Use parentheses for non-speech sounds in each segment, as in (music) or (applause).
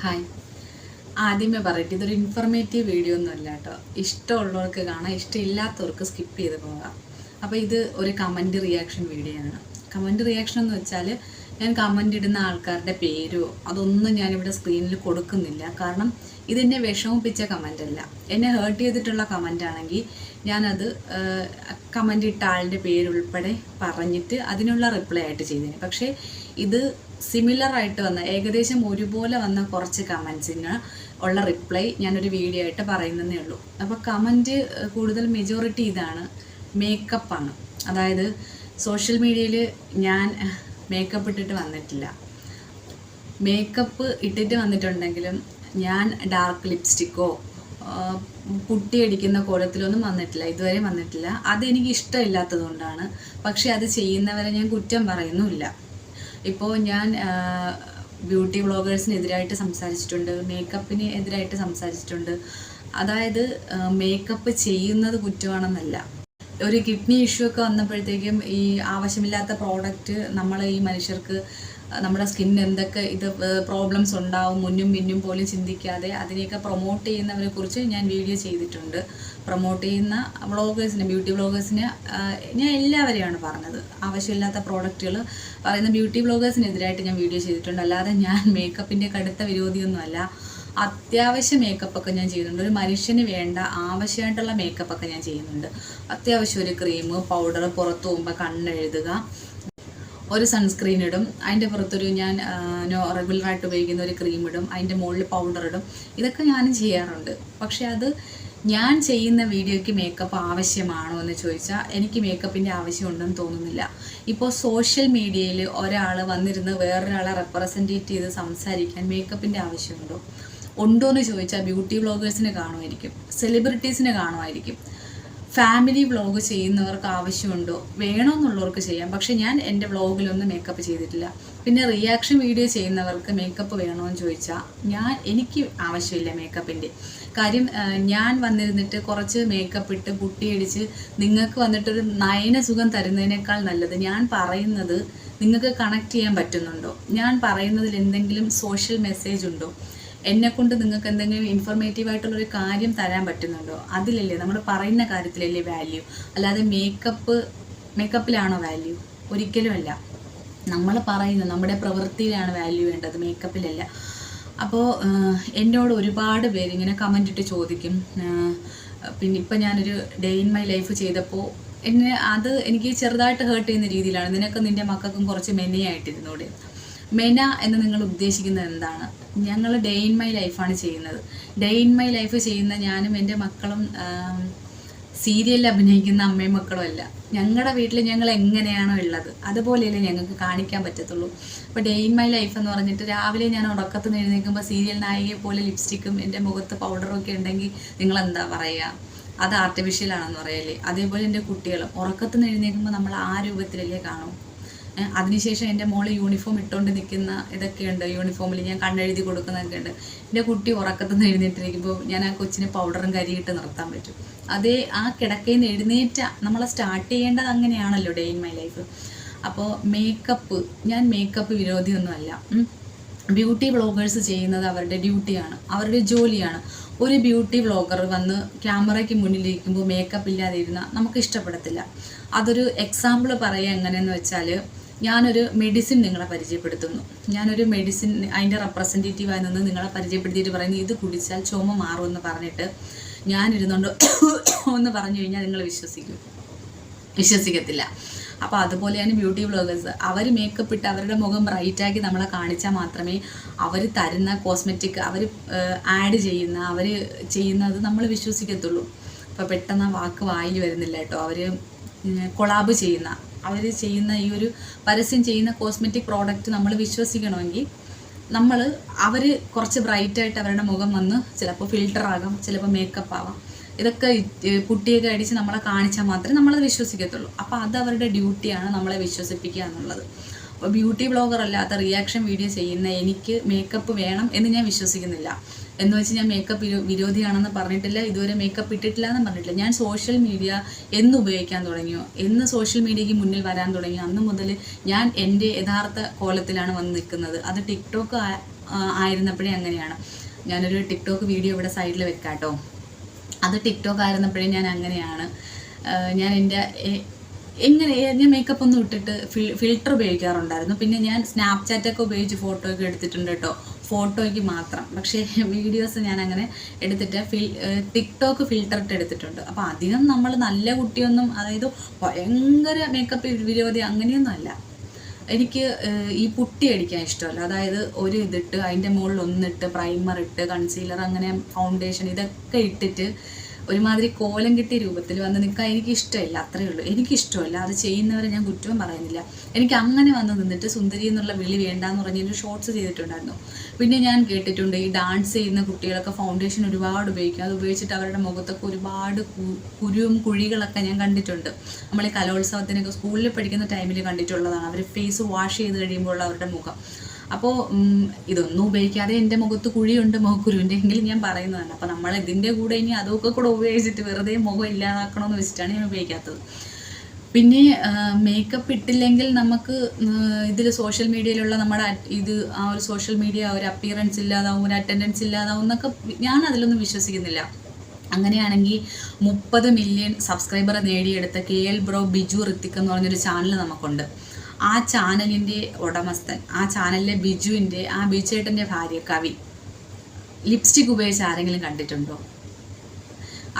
Hi ആദ്യമേ പറയട്ടെ ഇതൊരു ഇൻഫർമേറ്റീവ് വീഡിയോ ഒന്നും അല്ല കേട്ടോ. ഇഷ്ടമുള്ളവർക്ക് കാണാം ഇഷ്ടമില്ലാത്തവർക്ക് സ്കിപ്പ് ചെയ്ത് പോകാം. അപ്പോൾ ഇത് ഒരു കമന്റ് റിയാക്ഷൻ വീഡിയോ ആണ്. കമന്റ് റിയാക്ഷൻ എന്ന് വെച്ചാൽ ഞാൻ കമന്റ് ഇടുന്ന ആൾക്കാരുടെ പേരോ അതൊന്നും ഞാനിവിടെ സ്ക്രീനിൽ കൊടുക്കുന്നില്ല. കാരണം ഇതെന്നെ വിഷമിപ്പിച്ച കമന്റ് അല്ല. എന്നെ ഹേർട്ട് ചെയ്തിട്ടുള്ള കമന്റ് ആണെങ്കിൽ ഞാനത് കമന്റ് ഇട്ട ആളുടെ പേരുൾപ്പെടെ പറഞ്ഞിട്ട് അതിനുള്ള റിപ്ലൈ ആയിട്ട് ചെയ്തേനെ. പക്ഷേ ഇത് സിമിലർ ആയിട്ട് വന്ന ഏകദേശം ഒരുപോലെ വന്ന കുറച്ച് കമൻസിന് ഉള്ള റിപ്ലൈ ഞാനൊരു വീഡിയോ ആയിട്ട് പറയുന്നതേ ഉള്ളൂ. അപ്പോൾ കമന്റ് കൂടുതൽ മെജോറിറ്റി ഇതാണ് മേക്കപ്പാണ് അതായത് സോഷ്യൽ മീഡിയയിൽ ഞാൻ മേക്കപ്പ് ഇട്ടിട്ട് വന്നിട്ടില്ല. മേക്കപ്പ് ഇട്ടിട്ട് വന്നിട്ടുണ്ടെങ്കിലും ഞാൻ ഡാർക്ക് ലിപ്സ്റ്റിക്കോ കുട്ടിയടിക്കുന്ന കോലത്തിലൊന്നും വന്നിട്ടില്ല ഇതുവരെ വന്നിട്ടില്ല. അതെനിക്ക് ഇഷ്ടമില്ലാത്തതുകൊണ്ടാണ്. പക്ഷേ അത് ചെയ്യുന്നവരെ ഞാൻ കുറ്റം പറയുന്നുമില്ല. ഇപ്പോൾ ഞാൻ ബ്യൂട്ടി വ്ളോഗേഴ്സിനെതിരായിട്ട് സംസാരിച്ചിട്ടുണ്ട് മേക്കപ്പിന് എതിരായിട്ട് സംസാരിച്ചിട്ടുണ്ട്. അതായത് മേക്കപ്പ് ചെയ്യുന്നത് കുറ്റമാണെന്നല്ല. ഒരു കിഡ്നി ഇഷ്യൂ ഒക്കെ വന്നപ്പോഴത്തേക്കും ഈ ആവശ്യമില്ലാത്ത പ്രോഡക്റ്റ് നമ്മൾ ഈ മനുഷ്യർക്ക് നമ്മുടെ സ്കിന്നിന് എന്തൊക്കെ ഇത് പ്രോബ്ലംസ് ഉണ്ടാവും മുന്നും പിന്നും പോലും ചിന്തിക്കാതെ അതിനെയൊക്കെ പ്രൊമോട്ട് ചെയ്യുന്നവരെ കുറിച്ച് ഞാൻ വീഡിയോ ചെയ്തിട്ടുണ്ട്. പ്രൊമോട്ട് ചെയ്യുന്ന വ്ളോഗേഴ്സിന് ബ്യൂട്ടി വ്ളോഗേഴ്സിന് ഞാൻ എല്ലാവരെയാണ് പറഞ്ഞത്. ആവശ്യമില്ലാത്ത പ്രോഡക്റ്റുകൾ പറയുന്ന ബ്യൂട്ടി വ്ളോഗേഴ്സിനെതിരായിട്ട് ഞാൻ വീഡിയോ ചെയ്തിട്ടുണ്ട്. അല്ലാതെ ഞാൻ മേക്കപ്പിന്റെ കടുത്ത വിരോധിയൊന്നുമല്ല. അത്യാവശ്യം മേക്കപ്പൊക്കെ ഞാൻ ചെയ്യുന്നുണ്ട്. ഒരു മനുഷ്യന് വേണ്ട ആവശ്യമായിട്ടുള്ള മേക്കപ്പൊക്കെ ഞാൻ ചെയ്യുന്നുണ്ട്. അത്യാവശ്യം ഒരു ക്രീം പൗഡർ പുറത്തു പോകുമ്പോൾ കണ്ണെഴുതുക ഒരു സൺസ്ക്രീൻ ഇടും. അതിന്റെ പുറത്തൊരു ഞാൻ റെഗുലറായിട്ട് ഉപയോഗിക്കുന്ന ഒരു ക്രീം ഇടും. അതിന്റെ മുകളിൽ പൗഡർ ഇടും. ഇതൊക്കെ ഞാനും ചെയ്യാറുണ്ട്. പക്ഷേ അത് ഞാൻ ചെയ്യുന്ന വീഡിയോയ്ക്ക് മേക്കപ്പ് ആവശ്യമാണോ എന്ന് ചോദിച്ചാൽ എനിക്ക് മേക്കപ്പിന്റെ ആവശ്യമുണ്ടെന്ന് തോന്നുന്നില്ല. ഇപ്പോൾ സോഷ്യൽ മീഡിയയിൽ ഒരാൾ വന്നിരുന്ന് വേറൊരാളെ റെപ്രസെന്റേറ്റ് ചെയ്ത് സംസാരിക്കാൻ മേക്കപ്പിന്റെ ആവശ്യമുണ്ടോ? ഉണ്ടോ എന്ന് ചോദിച്ചാൽ ബ്യൂട്ടി വ്ളോഗേഴ്സിനെ കാണുമായിരിക്കും. സെലിബ്രിറ്റീസിനെ കാണുമായിരിക്കും. ഫാമിലി വ്ളോഗ് ചെയ്യുന്നവർക്ക് ആവശ്യമുണ്ടോ? വേണമെന്നുള്ളവർക്ക് ചെയ്യാം. പക്ഷെ ഞാൻ എന്റെ വ്ളോഗിലൊന്നും മേക്കപ്പ് ചെയ്തിട്ടില്ല. പിന്നെ റിയാക്ഷൻ വീഡിയോ ചെയ്യുന്നവർക്ക് മേക്കപ്പ് വേണമെന്ന് ചോദിച്ചാൽ ഞാൻ എനിക്ക് ആവശ്യമില്ല മേക്കപ്പിന്റെ കാര്യം ഞാൻ വന്നിരുന്നിട്ട് കുറച്ച് മേക്കപ്പ് ഇട്ട് പുട്ടിയടിച്ച് നിങ്ങൾക്ക് വന്നിട്ടൊരു നയന സുഖം തരുന്നതിനേക്കാൾ നല്ലത് ഞാൻ പറയുന്നത് നിങ്ങൾക്ക് കണക്ട് ചെയ്യാൻ പറ്റുന്നുണ്ടോ? ഞാൻ പറയുന്നതിൽ എന്തെങ്കിലും സോഷ്യൽ മെസ്സേജ് ഉണ്ടോ? എന്നെ കൊണ്ട് നിങ്ങൾക്ക് എന്തെങ്കിലും ഇൻഫോർമേറ്റീവ് ആയിട്ടുള്ള ഒരു കാര്യം തരാൻ പറ്റുന്നുണ്ടോ? അതിലല്ലേ നമ്മൾ പറയുന്ന കാര്യത്തിലല്ലേ വാല്യൂ അല്ലാതെ മേക്കപ്പ് മേക്കപ്പിലാണോ വാല്യൂ ഒരിക്കലുമല്ല. നമ്മൾ പറയുന്ന നമ്മുടെ പ്രവൃത്തിയിലാണ് വാല്യൂ വേണ്ടത് മേക്കപ്പിലല്ല അപ്പോൾ എന്നോട് ഒരുപാട് പേര് ഇങ്ങനെ കമന്റ് ഇട്ട് ചോദിക്കും. പിന്നെ ഇപ്പം ഞാനൊരു ഡേ ഇൻ മൈ ലൈഫ് ചെയ്തപ്പോൾ എന്നെ അത് എനിക്ക് ചെറുതായിട്ട് ഹേർട്ട് ചെയ്യുന്ന രീതിയിലാണ്. നിനക്ക് നിന്റെ മക്കൾക്കും കുറച്ച് മെനയായിട്ടിരുന്നൂടെ. മെന എന്ന് നിങ്ങൾ ഉദ്ദേശിക്കുന്നത് എന്താണ്? ഞങ്ങൾ ഡേ ഇൻ മൈ ലൈഫാണ് ചെയ്യുന്നത്. ഡേ ഇൻ മൈ ലൈഫ് ചെയ്യുന്ന ഞാനും എന്റെ മക്കളും സീരിയലിൽ അഭിനയിക്കുന്ന അമ്മയും മക്കളും അല്ല. ഞങ്ങളുടെ വീട്ടിൽ ഞങ്ങൾ എങ്ങനെയാണോ ഉള്ളത്. അതുപോലെയല്ലേ ഞങ്ങൾക്ക് കാണിക്കാൻ പറ്റത്തുള്ളൂ. അപ്പോൾ ഡേ ഇൻ മൈ ലൈഫ് എന്ന് പറഞ്ഞിട്ട് രാവിലെ ഞാൻ ഉറക്കത്തിൽ നിന്ന് എഴുന്നേൽക്കുമ്പോൾ സീരിയൽ നായികയെ പോലെ ലിപ്സ്റ്റിക്കും എന്റെ മുഖത്ത് പൗഡറും ഒക്കെ ഉണ്ടെങ്കിൽ നിങ്ങൾ എന്താ പറയുക അത് ആർട്ടിഫിഷ്യൽ ആണെന്ന് പറയല്ലേ? അതേപോലെ എന്റെ കുട്ടികളും ഉറക്കത്തിൽ നിന്ന് എഴുന്നേൽക്കുമ്പോൾ നമ്മൾ ആ രൂപത്തിലല്ലേ കാണും? അതിനുശേഷം എന്റെ മോൾ യൂണിഫോം ഇട്ടുകൊണ്ട് നിൽക്കുന്ന ഇതൊക്കെയുണ്ട്. യൂണിഫോമിൽ ഞാൻ കണ്ണെഴുതി കൊടുക്കുന്നതൊക്കെ ഉണ്ട് എന്റെ കുട്ടി ഉറക്കത്തുനിന്ന് എഴുന്നേറ്റിരിക്കുമ്പോൾ ഞാൻ ആ കൊച്ചിന് പൗഡറും കരിയിട്ട് നിർത്താൻ പറ്റും. അതേ ആ കിടക്കയിൽ നിന്ന് എഴുന്നേറ്റ നമ്മൾ സ്റ്റാർട്ട് ചെയ്യേണ്ടത് അങ്ങനെയാണല്ലോ ഡേ ഇൻ മൈ ലൈഫ് അപ്പോൾ മേക്കപ്പ് ഞാൻ മേക്കപ്പ് വിരോധിയൊന്നുമല്ല. ബ്യൂട്ടി വ്ളോഗേഴ്സ് ചെയ്യുന്നത് അവരുടെ ഡ്യൂട്ടിയാണ് അവരുടെ ജോലിയാണ്. ഒരു ബ്യൂട്ടി വ്ളോഗർ വന്ന് ക്യാമറയ്ക്ക് മുന്നിലിരിക്കുമ്പോൾ മേക്കപ്പ് ഇല്ലാതെ ഇരുന്നാൽ നമുക്ക് ഇഷ്ടപ്പെടത്തില്ല. അതൊരു എക്സാമ്പിൾ പറയുക എങ്ങനെയെന്ന് വെച്ചാൽ ഞാനൊരു മെഡിസിൻ നിങ്ങളെ പരിചയപ്പെടുത്തുന്നു. ഞാനൊരു മെഡിസിൻ അതിന്റെ റെപ്രസെന്റേറ്റീവായി നിന്ന് നിങ്ങളെ പരിചയപ്പെടുത്തിയിട്ട് പറയുന്നു ഇത് കുടിച്ചാൽ ചുമ മാറുമെന്ന് പറഞ്ഞിട്ട് ഞാനിരുന്നുകൊണ്ട് എന്ന് (coughs) പറഞ്ഞു കഴിഞ്ഞാൽ നിങ്ങൾ വിശ്വസിക്കും. വിശ്വസിക്കത്തില്ല. അപ്പോൾ അതുപോലെയാണ് ബ്യൂട്ടി ബ്ലോഗേഴ്സ് അവർ മേക്കപ്പ് ഇട്ട് അവരുടെ മുഖം ബ്രൈറ്റാക്കി നമ്മളെ കാണിച്ചാൽ മാത്രമേ അവർ തരുന്ന കോസ്മെറ്റിക് അവർ ആഡ് ചെയ്യുന്ന അവർ ചെയ്യുന്നത് നമ്മൾ വിശ്വസിക്കത്തുള്ളൂ. അപ്പോൾ പെട്ടെന്ന് വാക്ക് വായിൽ വരുന്നില്ല കേട്ടോ. അവർ കൊളാബ് ചെയ്യുന്ന അവർ ചെയ്യുന്ന ഈ ഒരു പരസ്യം ചെയ്യുന്ന കോസ്മെറ്റിക് പ്രോഡക്റ്റ് നമ്മൾ വിശ്വസിക്കണമെങ്കിൽ നമ്മൾ അവർ കുറച്ച് ബ്രൈറ്റായിട്ട് അവരുടെ മുഖം വന്ന് ചിലപ്പോൾ ഫിൽട്ടർ ചിലപ്പോൾ മേക്കപ്പ് ആവാം. ഇതൊക്കെ കുട്ടിയൊക്കെ അടിച്ച് നമ്മളെ കാണിച്ചാൽ മാത്രമേ നമ്മളത് വിശ്വസിക്കത്തുള്ളൂ. അപ്പോൾ അത് അവരുടെ ഡ്യൂട്ടിയാണ് നമ്മളെ വിശ്വസിപ്പിക്കുക എന്നുള്ളത്. അപ്പോൾ ബ്യൂട്ടി ബ്ലോഗർ അല്ലാത്ത റിയാക്ഷൻ വീഡിയോ ചെയ്യുന്ന എനിക്ക് മേക്കപ്പ് വേണം എന്ന് ഞാൻ വിശ്വസിക്കുന്നില്ല. എന്ന് വെച്ച് ഞാൻ മേക്കപ്പ് വിരോധിയാണെന്ന് പറഞ്ഞിട്ടില്ല. ഇതുവരെ മേക്കപ്പ് ഇട്ടിട്ടില്ല എന്ന് പറഞ്ഞിട്ടില്ല. ഞാൻ സോഷ്യൽ മീഡിയ എന്ന് ഉപയോഗിക്കാൻ തുടങ്ങിയോ? എന്ന് സോഷ്യൽ മീഡിയയ്ക്ക് മുന്നിൽ വരാൻ തുടങ്ങിയോ? അന്ന് മുതൽ ഞാൻ എന്റെ യഥാർത്ഥ കോലത്തിലാണ് വന്ന് നിൽക്കുന്നത്. അത് ടിക്ടോക്ക് ആയിരുന്നപ്പോഴേ അങ്ങനെയാണ്. ഞാനൊരു ടിക്ടോക്ക് വീഡിയോ ഇവിടെ സൈഡിൽ വെക്കാം കേട്ടോ അത് ടിക്ടോക്ക് ആയിരുന്നപ്പോഴേ ഞാൻ അങ്ങനെയാണ്. ഞാൻ എന്റെ എങ്ങനെ ഞാൻ മേക്കപ്പ് ഒന്നും ഇട്ടിട്ട് ഫിൽ ഫിൽറ്റർ ഉപയോഗിക്കാറുണ്ടായിരുന്നു. പിന്നെ ഞാൻ സ്നാപ്ചാറ്റൊക്കെ ഉപയോഗിച്ച് ഫോട്ടോ ഒക്കെ എടുത്തിട്ടുണ്ട് കേട്ടോ. ഫോട്ടോയ്ക്ക് മാത്രം. പക്ഷേ വീഡിയോസ് ഞാൻ അങ്ങനെ എടുത്തിട്ട് ഫിൽ ടിക്ടോക്ക് ഫിൽറ്റർ ഇട്ട് എടുത്തിട്ടുണ്ട്. അപ്പോൾ അധികം നമ്മൾ നല്ല കുട്ടിയൊന്നും അതായത് ഭയങ്കര മേക്കപ്പ് വിരോധി അങ്ങനെയൊന്നും അല്ല. എനിക്ക് ഈ പുട്ടി അടിക്കാൻ ഇഷ്ടമല്ല. അതായത് ഒരു ഇതിട്ട് അതിന്റെ മുകളിൽ ഒന്നിട്ട് പ്രൈമർ ഇട്ട് കൺസീലർ അങ്ങനെ ഫൗണ്ടേഷൻ ഇതൊക്കെ ഇട്ടിട്ട് ഒരുമാതിരി കോലം കിട്ടിയ രൂപത്തിൽ വന്ന് നിൽക്കാൻ എനിക്ക് ഇഷ്ടമില്ല അത്രയേ ഉള്ളൂ. എനിക്ക് ഇഷ്ടമല്ല അത് ചെയ്യുന്നവരെ ഞാൻ കുറ്റവും പറയുന്നില്ല. എനിക്ക് അങ്ങനെ വന്ന് നിന്നിട്ട് സുന്ദരി എന്നുള്ള വിളി വേണ്ടാന്ന് പറഞ്ഞ് ഒരു ഷോർട്സ് ചെയ്തിട്ടുണ്ടായിരുന്നു. പിന്നെ ഞാൻ കേട്ടിട്ടുണ്ട് ഈ ഡാൻസ് ചെയ്യുന്ന കുട്ടികളൊക്കെ ഫൗണ്ടേഷൻ ഒരുപാട് ഉപയോഗിക്കും. അത് ഉപയോഗിച്ചിട്ട് അവരുടെ മുഖത്തൊക്കെ ഒരുപാട് കുരുവും കുഴികളൊക്കെ ഞാൻ കണ്ടിട്ടുണ്ട്. നമ്മൾ ഈ കലോത്സവത്തിനൊക്കെ സ്കൂളിൽ പഠിക്കുന്ന ടൈമിൽ കണ്ടിട്ടുള്ളതാണ്. അവർ ഫേസ് വാഷ് ചെയ്ത് കഴിയുമ്പോൾ അവരുടെ മുഖം. അപ്പോൾ ഇതൊന്നും ഉപയോഗിക്കാതെ എന്റെ മുഖത്ത് കുഴിയുണ്ട് മുഖക്കുരുവിന്റെ എങ്കിലും ഞാൻ പറയുന്നതാണ്. അപ്പോൾ നമ്മൾ ഇതിന്റെ കൂടെ ഇനി അതൊക്കെ കൂടെ ഉപയോഗിച്ചിട്ട് വെറുതെ മുഖം ഇല്ലാതാക്കണമെന്ന് വെച്ചിട്ടാണ് ഞാൻ ഉപയോഗിക്കാത്തത്. പിന്നെ മേക്കപ്പ് ഇട്ടില്ലെങ്കിൽ നമുക്ക് ഇതിൽ സോഷ്യൽ മീഡിയയിലുള്ള നമ്മുടെ ഇത് ആ ഒരു സോഷ്യൽ മീഡിയ ഒരു അപ്പിയറൻസ് ഇല്ലാതാവും ഒരു അറ്റൻഡൻസ് ഇല്ലാതാവും എന്നൊക്കെ ഞാൻ അതിലൊന്നും വിശ്വസിക്കുന്നില്ല. അങ്ങനെയാണെങ്കിൽ മുപ്പത് മില്യൺ സബ്സ്ക്രൈബർ നേടിയെടുത്ത K L bro Biju Hrithik എന്ന് പറഞ്ഞൊരു ചാനൽ നമുക്കുണ്ട്. ആ ചാനലിന്റെ ഉടമസ്ഥൻ ആ ചാനലിലെ ബിജുവിന്റെ ആ ബിജുചേട്ടന്റെ ഭാര്യ കവി ലിപ്സ്റ്റിക് ഉപയോഗിച്ച് ആരെങ്കിലും കണ്ടിട്ടുണ്ടോ?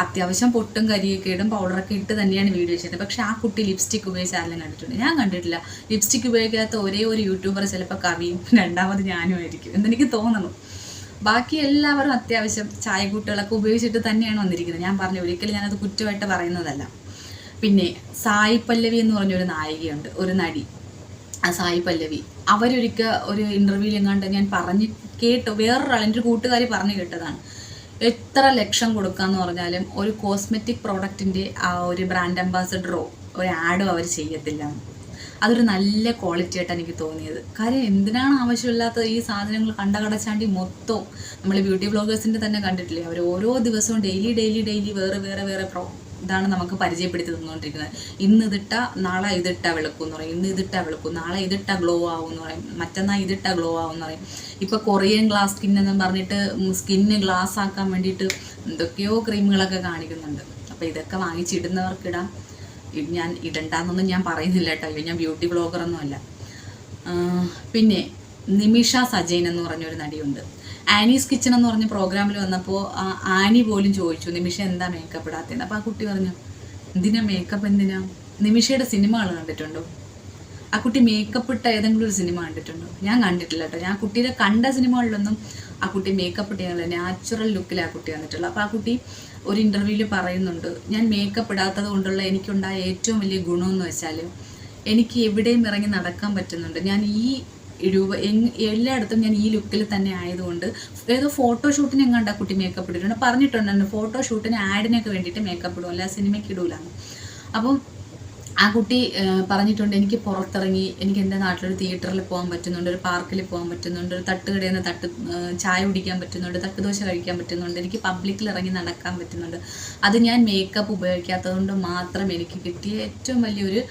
അത്യാവശ്യം പൊട്ടും കരിയൊക്കെ ഇടും പൗഡറൊക്കെ ഇട്ട് തന്നെയാണ് വീഡിയോ ചെയ്യുന്നത് പക്ഷെ ആ കുട്ടി ലിപ്സ്റ്റിക് ഉപയോഗിച്ച് ആരെങ്കിലും കണ്ടിട്ടുണ്ട്? ഞാൻ കണ്ടിട്ടില്ല. ലിപ്സ്റ്റിക് ഉപയോഗിക്കാത്ത ഒരേ ഒരു യൂട്യൂബർ ചിലപ്പോൾ കവിയും രണ്ടാമത് ഞാനും ആയിരിക്കും എന്നെനിക്ക് തോന്നുന്നു ബാക്കി എല്ലാവരും അത്യാവശ്യം ചായക്കൂട്ടുകളൊക്കെ ഉപയോഗിച്ചിട്ട് തന്നെയാണ് വന്നിരിക്കുന്നത്. ഞാൻ പറഞ്ഞു ഒരിക്കലും ഞാനത് കുറ്റമായിട്ട് പറയുന്നതല്ല. പിന്നെ സായി പല്ലവി എന്ന് പറഞ്ഞൊരു നായികയുണ്ട് ഒരു നടി. സായി പല്ലവി. അവരൊരിക്കൽ ഒരു ഇന്റർവ്യൂവിൽ എങ്ങാണ്ട് ഞാൻ പറഞ്ഞ് കേട്ട്. വേറൊരാൾ എന്റെ കൂട്ടുകാരി പറഞ്ഞു കേട്ടതാണ്. എത്ര ലക്ഷം കൊടുക്കാന്ന് പറഞ്ഞാലും ഒരു കോസ്മെറ്റിക് പ്രോഡക്റ്റിന്റെ ആ ഒരു ബ്രാൻഡ് അംബാസഡറോ ഒരു ആഡോ അവർ ചെയ്യത്തില്ല അതൊരു നല്ല ക്വാളിറ്റി ആയിട്ടാണ് എനിക്ക് തോന്നിയത്. കാര്യം എന്തിനാണ് ആവശ്യമില്ലാത്ത ഈ സാധനങ്ങൾ കണ്ട കടച്ചാണ്ടി മൊത്തം നമ്മൾ ബ്യൂട്ടി ബ്ലോഗേഴ്സിന്റെ തന്നെ കണ്ടിട്ടില്ലേ? അവർ ഓരോ ദിവസവും ഡെയിലി ഡെയിലി ഡെയിലി വേറെ വേറെ വേറെ പ്രോ ഇതാണ് നമുക്ക് പരിചയപ്പെടുത്തി തന്നുകൊണ്ടിരിക്കുന്നത്. ഇന്ന് ഇതിട്ട നാളെ ഇതിട്ട വെളുക്കും എന്ന് പറയും. ഇന്ന് ഇതിട്ട വെളുക്കും നാളെ ഇതിട്ട ഗ്ലോ ആവും എന്ന് പറയും. മറ്റന്നാൾ ഇതിട്ട ഗ്ലോ ആവും എന്ന് പറയും. ഇപ്പോൾ കൊറിയൻ ഗ്ലാസ് സ്കിൻ എന്ന് പറഞ്ഞിട്ട് സ്കിന്ന് ഗ്ലാസ് ആക്കാൻ വേണ്ടിയിട്ട് എന്തൊക്കെയോ ക്രീമുകളൊക്കെ കാണിക്കുന്നുണ്ട്. അപ്പോൾ ഇതൊക്കെ വാങ്ങിച്ചിടുന്നവർക്കിടാം. ഞാൻ ഇടണ്ടെന്നൊന്നും ഞാൻ പറയുന്നില്ല കേട്ടോ. അയ്യോ ഞാൻ ബ്യൂട്ടി ബ്ലോഗറൊന്നും അല്ല. ആ, പിന്നെ നിമിഷ സജൈൻ എന്ന് പറഞ്ഞൊരു നടിയുണ്ട്. ആനീസ് കിച്ചൺ എന്ന് പറഞ്ഞ പ്രോഗ്രാമിൽ വന്നപ്പോൾ ആനി പോലും ചോദിച്ചു നിമിഷ എന്താ മേക്കപ്പ് ഇടാത്തത്? അപ്പോൾ ആ കുട്ടി പറഞ്ഞു എന്തിനാ മേക്കപ്പ് എന്തിനാ? നിമിഷയുടെ സിനിമകൾ കണ്ടിട്ടുണ്ടോ? ആ കുട്ടി മേക്കപ്പ് ഇട്ട ഏതെങ്കിലും ഒരു സിനിമ കണ്ടിട്ടുണ്ടോ? ഞാൻ കണ്ടിട്ടില്ല കേട്ടോ ഞാൻ കുട്ടിയുടെ കണ്ട സിനിമകളിലൊന്നും ആ കുട്ടി മേക്കപ്പ് ഇട്ടില്ല നാച്ചുറൽ ലുക്കിൽ ആ കുട്ടി വന്നിട്ടുള്ളൂ. അപ്പോൾ ആ കുട്ടി ഒരു ഇന്റർവ്യൂവിൽ പറയുന്നുണ്ട് ഞാൻ മേക്കപ്പ് ഇടാത്തത് കൊണ്ടുള്ള എനിക്കുണ്ടായ ഏറ്റവും വലിയ ഗുണമെന്ന് വെച്ചാൽ എനിക്ക് എവിടെയും ഇറങ്ങി നടക്കാൻ പറ്റുന്നുണ്ട്. ഞാൻ ഈ രൂപ എല്ലായിടത്തും ഞാൻ ഈ ലുക്കിൽ തന്നെ ആയതുകൊണ്ട് ഏതോ ഫോട്ടോഷൂട്ടിന് എങ്ങാണ്ട് ആ കുട്ടി മേക്കപ്പ് ഇട്ടിട്ടുണ്ട്. പറഞ്ഞിട്ടുണ്ടായിരുന്നു ഫോട്ടോഷൂട്ടിന് ആഡിനൊക്കെ വേണ്ടിയിട്ട് മേക്കപ്പ് ഇടും അല്ല സിനിമയ്ക്ക് ഇടൂലാണ് അപ്പം ആ കുട്ടി പറഞ്ഞിട്ടുണ്ട് എനിക്ക് പുറത്തിറങ്ങി എനിക്ക് എന്റെ നാട്ടിലൊരു തിയേറ്ററിൽ പോകാൻ പറ്റുന്നുണ്ട് ഒരു പാർക്കിൽ പോകാൻ പറ്റുന്നുണ്ട് ഒരു തട്ടുകടയിൽ നിന്ന് തട്ട് ചായ കുടിക്കാൻ പറ്റുന്നുണ്ട് തട്ടുദോശ കഴിക്കാൻ പറ്റുന്നുണ്ട് എനിക്ക് പബ്ലിക്കിൽ ഇറങ്ങി നടക്കാൻ പറ്റുന്നുണ്ട്. അത് ഞാൻ മേക്കപ്പ് ഉപയോഗിക്കാത്തതുകൊണ്ട് മാത്രം എനിക്ക് കിട്ടിയ ഏറ്റവും വലിയൊരു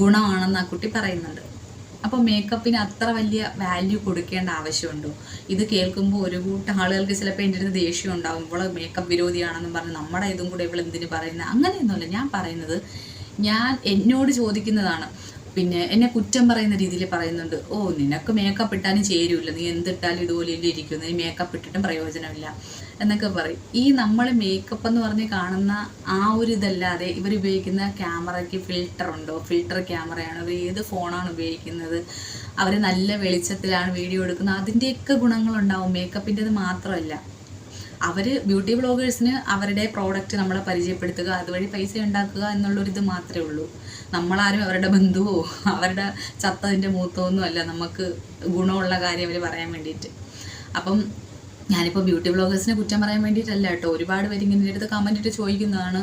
ഗുണമാണെന്ന് ആ കുട്ടി പറയുന്നുണ്ട്. അപ്പോൾ മേക്കപ്പിന് അത്ര വലിയ വാല്യൂ കൊടുക്കേണ്ട ആവശ്യമുണ്ടോ? ഇത് കേൾക്കുമ്പോൾ ഒരു കൂട്ടം ആളുകൾക്ക് ചിലപ്പോൾ എന്റെ അടുത്ത് ദേഷ്യം ഉണ്ടാവും. ഇവൾ മേക്കപ്പ് വിരോധിയാണെന്നും പറഞ്ഞ് നമ്മുടെ ഇതും കൂടെ ഇവൾ എന്തിനു പറയുന്നത് അങ്ങനെയൊന്നുമല്ല. ഞാൻ പറയുന്നത് ഞാൻ എന്നോട് ചോദിക്കുന്നതാണ്. പിന്നെ എന്നെ കുറ്റം പറയുന്ന രീതിയിൽ പറയുന്നുണ്ട്. ഓ നിനക്ക് മേക്കപ്പ് ഇട്ടാലും ചേരൂല. നീ എന്തിട്ടാലും ഇതുപോലെ ഇല്ലിരിക്കുന്നു നീ മേക്കപ്പ് ഇട്ടിട്ടും പ്രയോജനമില്ല. എന്നൊക്കെ പറയും. ഈ നമ്മൾ മേക്കപ്പ് എന്ന് പറഞ്ഞ് കാണുന്ന ആ ഒരു ഇതല്ലാതെ ഇവർ ഉപയോഗിക്കുന്ന ക്യാമറയ്ക്ക് ഫിൽറ്റർ ഉണ്ടോ? ഫിൽറ്റർ ക്യാമറയാണ് ഇവർ ഏത് ഫോണാണ് ഉപയോഗിക്കുന്നത്? അവർ നല്ല വെളിച്ചത്തിലാണ് വീഡിയോ എടുക്കുന്നത്. അതിന്റെയൊക്കെ ഗുണങ്ങളുണ്ടാവും. മേക്കപ്പിന്റെത് മാത്രമല്ല. അവർ ബ്യൂട്ടി ബ്ലോഗേഴ്സിന് അവരുടെ പ്രോഡക്റ്റ് നമ്മളെ പരിചയപ്പെടുത്തുക അതുവഴി പൈസ ഉണ്ടാക്കുക എന്നുള്ളൊരിത് മാത്രമേ ഉള്ളൂ. നമ്മളാരും അവരുടെ ബന്ധുവോ അവരുടെ ചത്തതിന്റെ മൂത്തോ ഒന്നും അല്ല. നമുക്ക് ഗുണമുള്ള കാര്യം അവർ പറയാൻ വേണ്ടിയിട്ട്. അപ്പം ഞാനിപ്പോൾ ബ്യൂട്ടി ബ്ലോഗേഴ്സിനെ കുറ്റം പറയാൻ വേണ്ടിയിട്ടല്ല കേട്ടോ. ഒരുപാട് പേര് ഇങ്ങനെ എന്റെ അടുത്ത് കമന്റ് ഇട്ട് ചോദിക്കുന്നതാണ്.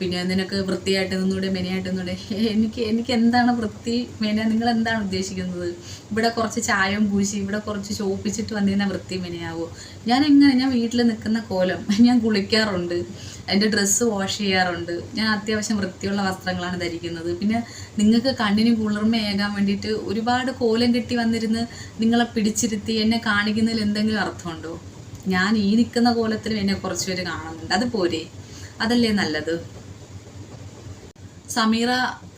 പിന്നെ നിനക്ക് വൃത്തിയായിട്ട് നിന്നൂടെ മെനയായിട്ട് നിന്നൂടെ? എനിക്ക് എനിക്ക് എന്താണ് വൃത്തി മെന നിങ്ങൾ എന്താണ് ഉദ്ദേശിക്കുന്നത്? ഇവിടെ കുറച്ച് ചായം പൂശി ഇവിടെ കുറച്ച് ചോപ്പിച്ചിട്ട് വന്നിരുന്ന വൃത്തി മെനയാവോ? ഞാൻ എങ്ങനെ? ഞാൻ വീട്ടിൽ നിൽക്കുന്ന കോലം ഞാൻ കുളിക്കാറുണ്ട്. എന്റെ ഡ്രസ്സ് വാഷ് ചെയ്യാറുണ്ട്. ഞാൻ അത്യാവശ്യം വൃത്തിയുള്ള വസ്ത്രങ്ങളാണ് ധരിക്കുന്നത്. പിന്നെ നിങ്ങൾക്ക് കണ്ണിന് കുളിർമയേകാൻ വേണ്ടിയിട്ട് ഒരുപാട് കോലം കെട്ടി വന്നിരുന്ന് നിങ്ങളെ പിടിച്ചിരുത്തി എന്നെ കാണിക്കുന്നതിൽ എന്തെങ്കിലും അർത്ഥമുണ്ടോ? ഞാൻ ഈ നിൽക്കുന്ന കോലത്തിലും എന്നെ കുറച്ച് പേര് കാണുന്നുണ്ട്. അത് പോരെ. അതല്ലേ നല്ലത്? സമീറ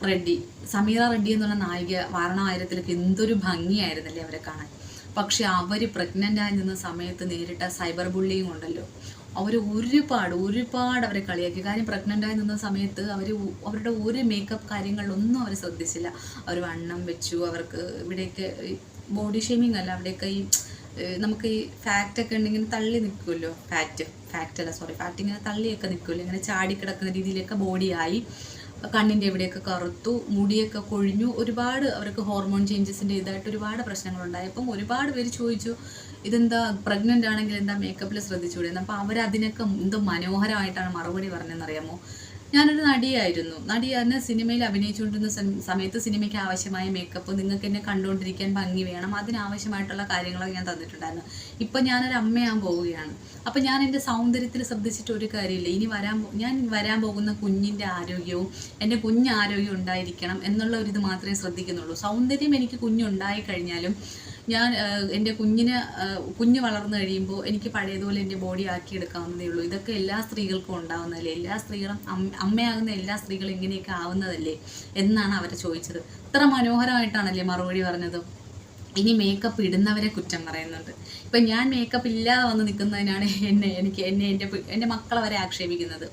റെഡ്ഡി. സമീറ റെഡ്ഡി എന്നുള്ള നായിക വാരണായിരത്തിലേക്ക് എന്തൊരു ഭംഗിയായിരുന്നല്ലേ അവരെ കാണാൻ. പക്ഷെ അവർ പ്രഗ്നന്റ് ആയി നിന്ന സമയത്ത് നേരിട്ട സൈബർ ബുള്ളിയും ഉണ്ടല്ലോ. അവർ ഒരുപാട് ഒരുപാട് അവരെ കളിയാക്കി. കാര്യം പ്രഗ്നന്റ് ആയി നിന്ന സമയത്ത് അവർ അവരുടെ ഒരു മേക്കപ്പ് കാര്യങ്ങളിലൊന്നും അവർ ശ്രദ്ധിച്ചില്ല. അവർ വണ്ണം വെച്ചു അവർക്ക് ഇവിടെയൊക്കെ ബോഡി ഷേമിങ് അല്ല അവിടെയൊക്കെ ഈ നമുക്ക് ഈ ഫാറ്റ് ഒക്കെ ഉണ്ടെങ്കിൽ തള്ളി നിൽക്കുമല്ലോ ഫാറ്റ് ഫാറ്റ് അല്ല സോറി ഫാറ്റ് ഇങ്ങനെ തള്ളിയൊക്കെ നിൽക്കുമല്ലോ ഇങ്ങനെ ചാടി കിടക്കുന്ന രീതിയിലൊക്കെ ബോഡിയായി കണ്ണിന്റെ എവിടെയൊക്കെ കറുത്തു മുടിയൊക്കെ കൊഴിഞ്ഞു. ഒരുപാട് അവർക്ക് ഹോർമോൺ ചേഞ്ചസിന്റെ ഇതായിട്ട് ഒരുപാട് പ്രശ്നങ്ങളുണ്ടായി. അപ്പം ഒരുപാട് പേര് ചോദിച്ചു ഇതെന്താ പ്രഗ്നന്റ് ആണെങ്കിൽ എന്താ മേക്കപ്പിൽ ശ്രദ്ധിച്ചുകൂടെ അപ്പോൾ അവരതിനൊക്കെ എന്ത് മനോഹരമായിട്ടാണ് മറുപടി പറഞ്ഞതെന്നറിയാമോ? ഞാനൊരു നടിയായിരുന്നു. നടിയായിരുന്നു സിനിമയിൽ അഭിനയിച്ചുകൊണ്ടിരുന്ന സമയത്ത് സിനിമയ്ക്ക് ആവശ്യമായ മേക്കപ്പ് നിങ്ങൾക്ക് എന്നെ കണ്ടുകൊണ്ടിരിക്കാൻ ഭംഗി വേണം. അതിനാവശ്യമായിട്ടുള്ള കാര്യങ്ങളൊക്കെ ഞാൻ തന്നിട്ടുണ്ടായിരുന്നു. ഇപ്പം ഞാനൊരു അമ്മയാൻ പോവുകയാണ്. അപ്പം ഞാൻ എന്റെ സൗന്ദര്യത്തിൽ ശ്രദ്ധിച്ചിട്ട് ഒരു കാര്യമില്ല. ഇനി വരാൻ ഞാൻ വരാൻ പോകുന്ന കുഞ്ഞിന്റെ ആരോഗ്യവും എന്റെ കുഞ്ഞ് ആരോഗ്യം ഉണ്ടായിരിക്കണം എന്നുള്ള ഒരു ഇത് മാത്രമേ ശ്രദ്ധിക്കുന്നുള്ളൂ. സൗന്ദര്യം എനിക്ക് കുഞ്ഞുണ്ടായി കഴിഞ്ഞാലും ഞാൻ എന്റെ കുഞ്ഞിന് കുഞ്ഞ് വളർന്നു കഴിയുമ്പോൾ എനിക്ക് പഴയതുപോലെ എന്റെ ബോഡി ആക്കി എടുക്കാവുന്നതേ ഉള്ളൂ. ഇതൊക്കെ എല്ലാ സ്ത്രീകൾക്കും ഉണ്ടാവുന്നതല്ലേ? എല്ലാ സ്ത്രീകളും അമ്മയാകുന്ന എല്ലാ സ്ത്രീകളും ഇങ്ങനെയൊക്കെ ആവുന്നതല്ലേ? എന്നാണ് അവർ ചോദിച്ചത്. ഇത്ര മനോഹരമായിട്ടാണല്ലേ മറുപടി പറഞ്ഞത്? ഇനി മേക്കപ്പ് ഇടുന്നവരെ കുറ്റം പറയുന്നുണ്ട്. ഇപ്പം ഞാൻ മേക്കപ്പ് ഇല്ലാതെ വന്ന് നിൽക്കുന്നതിനാണ് എന്നെ എനിക്ക് എന്നെ എന്റെ എന്റെ മക്കളെ വരെ ആക്ഷേപിക്കുന്നത്.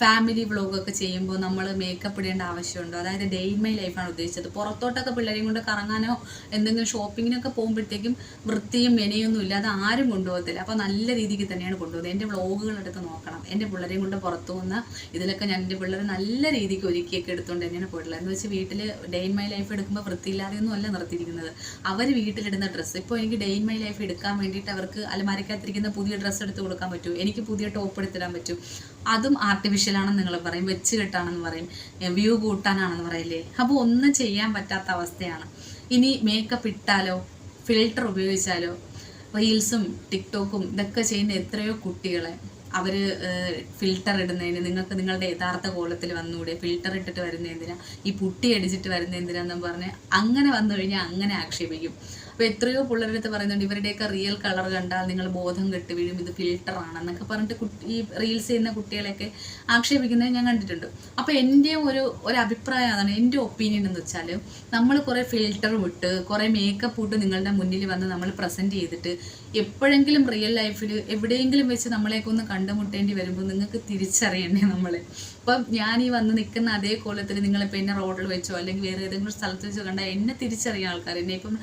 ഫാമിലി വ്ളോഗൊക്കെ ചെയ്യുമ്പോൾ നമ്മൾ മേക്കപ്പ് ഇടേണ്ട ആവശ്യമുണ്ടോ? അതായത് ഡേ ഇൻ മൈ ലൈഫാണ് ഉദ്ദേശിച്ചത്. പുറത്തോട്ടൊക്കെ പിള്ളേരെയും കൊണ്ട് കറങ്ങാനോ എന്തെങ്കിലും ഷോപ്പിങ്ങിനൊക്കെ പോകുമ്പോഴത്തേക്കും വൃത്തിയും മെനയൊന്നും അത് ആരും കൊണ്ടുപോകത്തില്ല. അപ്പോൾ നല്ല രീതിക്ക് തന്നെയാണ് കൊണ്ടുപോകുന്നത്. എന്റെ വ്ളോഗുകളെടുത്ത് നോക്കണം. എന്റെ പിള്ളേരെയും കൊണ്ട് പുറത്തു വന്ന ഇതിലൊക്കെ ഞാൻ എന്റെ പിള്ളേരെ നല്ല രീതിക്ക് ഒരുക്കിയൊക്കെ എടുത്തുകൊണ്ട് തന്നെയാണ് പോയിട്ടുള്ളത്. എന്ന് വെച്ച് വീട്ടിൽ ഡേ ഇൻ മൈ ലൈഫ് എടുക്കുമ്പോൾ വൃത്തിയില്ലാതെയൊന്നും അല്ല നിർത്തിയിരിക്കുന്നത്. അവർ വീട്ടിലിടുന്ന ഡ്രസ്സ് ഇപ്പോൾ എനിക്ക് ഡേ ഇൻ മൈ ലൈഫ് എടുക്കാൻ വേണ്ടിയിട്ട് അവർക്ക് അലമാരക്കകത്തിരിക്കുന്ന പുതിയ ഡ്രസ്സ് എടുത്ത് കൊടുക്കാൻ പറ്റും. എനിക്ക് പുതിയ ടോപ്പ് എടുത്തിടാൻ പറ്റും. അതും ആർട്ടിഫിഷ്യൽ ആണെന്ന് നിങ്ങൾ പറയും വെച്ച് കെട്ടാണെന്ന് പറയും വ്യൂ കൂട്ടാനാണെന്ന് പറയില്ലേ? അപ്പോൾ ഒന്നും ചെയ്യാൻ പറ്റാത്ത അവസ്ഥയാണ്. ഇനി മേക്കപ്പ് ഇട്ടാലോ ഫിൽട്ടർ ഉപയോഗിച്ചാലോ റീൽസും ടിക്ടോക്കും ഇതൊക്കെ ചെയ്യുന്ന എത്രയോ കുട്ടികളെ അവർ ഫിൽട്ടർ ഇടുന്നതിന് നിങ്ങൾക്ക് നിങ്ങളുടെ യഥാർത്ഥ കോലത്തിൽ വന്നുകൂടെ ഫിൽട്ടർ ഇട്ടിട്ട് വരുന്ന ഈ പുട്ടി അടിച്ചിട്ട് വരുന്ന എന്തിനാന്നും പറഞ്ഞ് അങ്ങനെ വന്നു കഴിഞ്ഞാൽ അങ്ങനെ ആക്ഷേപിക്കും. അപ്പോൾ എത്രയോ പിള്ളേരുടെ അടുത്ത് പറയുന്നുണ്ട് ഇവരുടെയൊക്കെ റിയൽ കളർ കണ്ടാൽ നിങ്ങൾ ബോധം കെട്ട് വീഴും ഇത് ഫിൽട്ടർ ആണെന്നൊക്കെ പറഞ്ഞിട്ട് കുട്ടി ഈ റീൽസ് ചെയ്യുന്ന കുട്ടികളെയൊക്കെ ആക്ഷേപിക്കുന്നത് ഞാൻ കണ്ടിട്ടുണ്ട്. അപ്പോൾ എന്റെ ഒരു ഒരു അഭിപ്രായം അതാണ് എന്റെ ഒപ്പീനിയൻ എന്ന് വെച്ചാൽ നമ്മൾ കുറേ ഫിൽട്ടർ വിട്ട് കുറേ മേക്കപ്പ് ഇട്ട് നിങ്ങളുടെ മുന്നിൽ വന്ന് നമ്മൾ പ്രസന്റ് ചെയ്തിട്ട് എപ്പോഴെങ്കിലും റിയൽ ലൈഫിൽ എവിടെയെങ്കിലും വെച്ച് നമ്മളെയൊക്കെ ഒന്ന് കണ്ടുമുട്ടേണ്ടി വരുമ്പോൾ നിങ്ങൾക്ക് തിരിച്ചറിയണ്ടേ നമ്മളെ? അപ്പം ഞാൻ ഈ വന്ന് നിൽക്കുന്ന അതേ കോലത്തിൽ നിങ്ങളിപ്പോൾ എന്നെ റോഡിൽ വെച്ചോ അല്ലെങ്കിൽ വേറെ ഏതെങ്കിലും സ്ഥലത്ത് വെച്ചോ കണ്ടാൽ എന്നെ തിരിച്ചറിയാൻ ആൾക്കാർ എന്നെ ഇപ്പം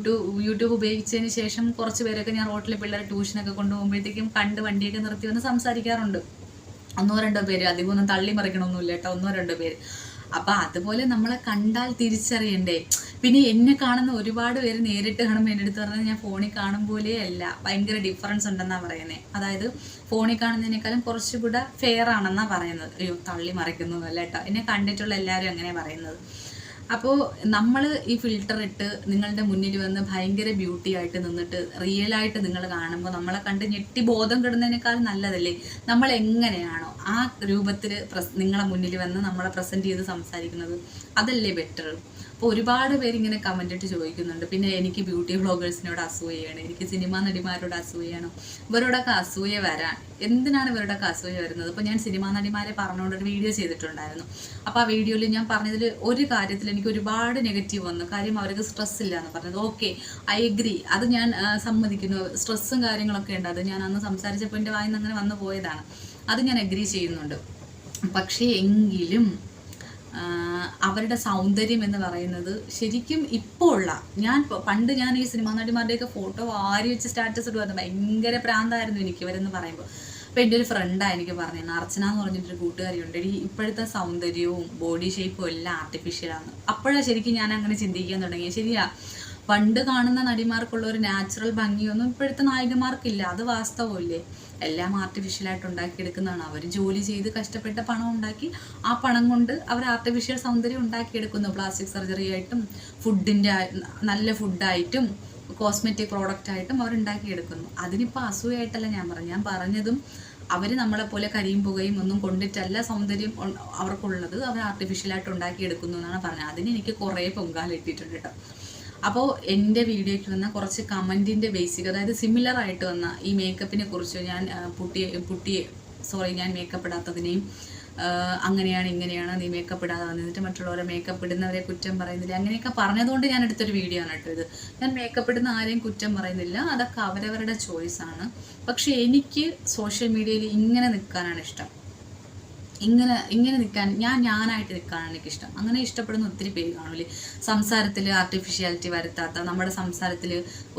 യൂട്യൂബ് യൂട്യൂബ് ഉപയോഗിച്ചതിന് ശേഷം കുറച്ച് പേരൊക്കെ ഞാൻ റോട്ടിലെ പിള്ളേരെ ട്യൂഷനൊക്കെ കൊണ്ടുപോകുമ്പോഴത്തേക്കും കണ്ട് വണ്ടിയൊക്കെ നിർത്തി വന്ന് സംസാരിക്കാറുണ്ട്. ഒന്നോ രണ്ടോ പേര്. അധികമൊന്നും തള്ളി മറിക്കണമൊന്നുമില്ല കേട്ടോ. ഒന്നോ രണ്ടോ പേര്. അപ്പം അതുപോലെ നമ്മളെ കണ്ടാൽ തിരിച്ചറിയണ്ടേ? പിന്നെ എന്നെ കാണുന്ന ഒരുപാട് പേര് നേരിട്ട് കാണുമ്പോൾ എന്റെ അടുത്ത് പറഞ്ഞാൽ ഞാൻ ഫോണിൽ കാണും പോലെ അല്ല. ഭയങ്കര ഡിഫറൻസ് ഉണ്ടെന്നാണ് പറയുന്നത് അതായത് ഫോണിൽ കാണുന്നതിനേക്കാളും കുറച്ചുകൂടെ ഫെയർ ആണെന്നാണ് പറയുന്നത്. അയ്യോ തള്ളി മറിക്കുന്നതല്ല കേട്ടോ. എന്നെ കണ്ടിട്ടുള്ള എല്ലാവരും അങ്ങനെ പറയുന്നത്. അപ്പോൾ നമ്മൾ ഈ ഫിൽട്ടർ ഇട്ട് നിങ്ങളുടെ മുന്നിൽ വന്ന് ഭയങ്കര ബ്യൂട്ടി ആയിട്ട് നിന്നിട്ട് റിയൽ ആയിട്ട് നിങ്ങൾ കാണുമ്പോൾ നമ്മളെ കണ്ട് ഞെട്ടി ബോധം കിടുന്നതിനേക്കാൾ നല്ലതല്ലേ? നമ്മൾ എങ്ങനെയാണോ ആ രൂപത്തിൽ നിങ്ങളെ മുന്നിൽ വന്ന് നമ്മളെ പ്രസന്റ് ചെയ്ത് സംസാരിക്കുന്നത്? അതല്ലേ ബെറ്റർ അപ്പോൾ ഒരുപാട് പേര് ഇങ്ങനെ കമന്റ് ഇട്ട് ചോദിക്കുന്നുണ്ട്. പിന്നെ എനിക്ക് ബ്യൂട്ടി വ്ളോഗേഴ്സിനോട് അസൂയയാണ്. എനിക്ക് സിനിമാ നടിമാരോട് അസൂയയാണ്. ഇവരോടൊക്കെ അസൂയ വരാൻ. എന്തിനാണ് ഇവരോടൊക്കെ അസൂയ വരുന്നത്? അപ്പോൾ ഞാൻ സിനിമാ നടിമാരെ പറഞ്ഞുകൊണ്ടൊരു വീഡിയോ ചെയ്തിട്ടുണ്ടായിരുന്നു. അപ്പോൾ ആ വീഡിയോയിൽ ഞാൻ പറഞ്ഞതിൽ ഒരു കാര്യത്തിൽ എനിക്ക് ഒരുപാട് നെഗറ്റീവ് വന്നു. കാര്യം അവർക്ക് സ്ട്രെസ് ഇല്ല എന്ന് പറഞ്ഞത്. ഓക്കെ ഐ എഗ്രി അത് ഞാൻ സമ്മതിക്കുന്നു. സ്ട്രെസ്സും കാര്യങ്ങളൊക്കെ ഉണ്ട്. അത് ഞാൻ അന്ന് സംസാരിച്ചപ്പോൾ എന്റെ വായിൽ നിന്ന് അങ്ങനെ വന്നു പോയതാണ്. അത് ഞാൻ എഗ്രി ചെയ്യുന്നുണ്ട്. പക്ഷേ എങ്കിലും അവരുടെ സൗന്ദര്യം എന്ന് പറയുന്നത് ശരിക്കും ഇപ്പോൾ ഉള്ള ഞാൻ പണ്ട് ഞാൻ ഈ സിനിമാ നടിമാരുടെയൊക്കെ ഫോട്ടോ വാരി വെച്ച് സ്റ്റാറ്റസ് ഇടുമായിരുന്നു ഭയങ്കര പ്രാന്തായിരുന്നു എനിക്ക് ഇവരെന്ന് പറയുമ്പോൾ അപ്പോൾ എന്റെ ഒരു ഫ്രണ്ടാണ് എനിക്ക് പറഞ്ഞത് അർച്ചന എന്ന് പറഞ്ഞിട്ടൊരു കൂട്ടുകാരിയുണ്ട്. ഈ ഇപ്പോഴത്തെ സൗന്ദര്യവും ബോഡി ഷേപ്പും എല്ലാം ആർട്ടിഫിഷ്യലാണ് അപ്പോഴാണ് ശരിക്കും ഞാൻ അങ്ങനെ ചിന്തിക്കാൻ തുടങ്ങിയത് ശരിയാ പണ്ട് കാണുന്ന നടിമാർക്കുള്ള ഒരു നാച്ചുറൽ ഭംഗിയൊന്നും ഇപ്പോഴത്തെ നായികമാർക്കില്ല അത് വാസ്തവമല്ലേ എല്ലാം ആർട്ടിഫിഷ്യലായിട്ട് ഉണ്ടാക്കിയെടുക്കുന്നതാണ്. അവർ ജോലി ചെയ്ത് കഷ്ടപ്പെട്ട പണം ഉണ്ടാക്കി ആ പണം കൊണ്ട് അവർ ആർട്ടിഫിഷ്യൽ സൗന്ദര്യം ഉണ്ടാക്കിയെടുക്കുന്നു. പ്ലാസ്റ്റിക് സർജറി ആയിട്ടും ഫുഡിന്റെ നല്ല ഫുഡായിട്ടും കോസ്മെറ്റിക് പ്രോഡക്റ്റ് ആയിട്ടും അവർ ഉണ്ടാക്കിയെടുക്കുന്നു. അതിനിപ്പോൾ അസൂയായിട്ടല്ല ഞാൻ പറഞ്ഞു ഞാൻ പറഞ്ഞതും അവർ നമ്മളെ പോലെ കരിയും പുകയും ഒന്നും കൊണ്ടിട്ടല്ല സൗന്ദര്യം അവർക്കുള്ളത് അവർ ആർട്ടിഫിഷ്യലായിട്ട് ഉണ്ടാക്കിയെടുക്കുന്നു എന്നാണ് പറഞ്ഞത്. അതിന് എനിക്ക് കുറേ പൊങ്കാലിട്ടിട്ടുണ്ട് കേട്ടോ അപ്പോൾ എന്റെ വീഡിയോയ്ക്ക് വന്ന കുറച്ച് കമന്റിന്റെ ബേസിക് അതായത് സിമിലർ ആയിട്ട് വന്ന ഈ മേക്കപ്പിനെ കുറിച്ച് ഞാൻ പുട്ടി പുട്ടി സോറി ഞാൻ മേക്കപ്പ് ഇടാത്തതിനെയും അങ്ങനെയാണ് ഇങ്ങനെയാണ് നീ മേക്കപ്പ് ഇടാതെ വന്നിട്ട് മറ്റുള്ളവരെ മേക്കപ്പ് ഇടുന്നവരെ കുറ്റം പറയുന്നില്ല. അങ്ങനെയൊക്കെ പറഞ്ഞതുകൊണ്ട് ഞാൻ എടുത്തൊരു വീഡിയോ ആണ് കേട്ടോ ഇത്. ഞാൻ മേക്കപ്പ് ഇടുന്ന ആരെയും കുറ്റം പറയുന്നില്ല. അതൊക്കെ അവരവരുടെ ചോയ്സാണ് പക്ഷേ എനിക്ക് സോഷ്യൽ മീഡിയയിൽ ഇങ്ങനെ നിൽക്കാനാണ് ഇഷ്ടം. ഇങ്ങനെ ഇങ്ങനെ നിൽക്കാൻ ഞാൻ ഞാനായിട്ട് നിൽക്കാനാണ് എനിക്കിഷ്ടം. അങ്ങനെ ഇഷ്ടപ്പെടുന്ന ഒത്തിരി പേര് കാണൂലേ? സംസാരത്തിൽ ആർട്ടിഫിഷ്യാലിറ്റി വരുത്താത്ത നമ്മുടെ സംസാരത്തിൽ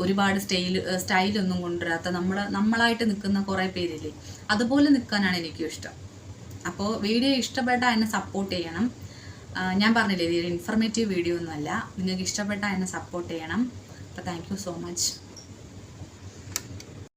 ഒരുപാട് സ്റ്റൈൽ സ്റ്റൈലൊന്നും കൊണ്ടുവരാത്ത നമ്മൾ നമ്മളായിട്ട് നിൽക്കുന്ന കുറേ പേരില്ലേ? അതുപോലെ നിൽക്കാനാണ് എനിക്കും ഇഷ്ടം. അപ്പോൾ വീഡിയോ ഇഷ്ടപ്പെട്ടാൽ എന്നെ സപ്പോർട്ട് ചെയ്യണം. ഞാൻ പറഞ്ഞില്ലേ ഇതൊരു ഇൻഫർമേറ്റീവ് വീഡിയോ ഒന്നുമല്ല. നിങ്ങൾക്ക് ഇഷ്ടപ്പെട്ടാൽ എന്നെ സപ്പോർട്ട് ചെയ്യണം. അപ്പോൾ താങ്ക് സോ മച്ച്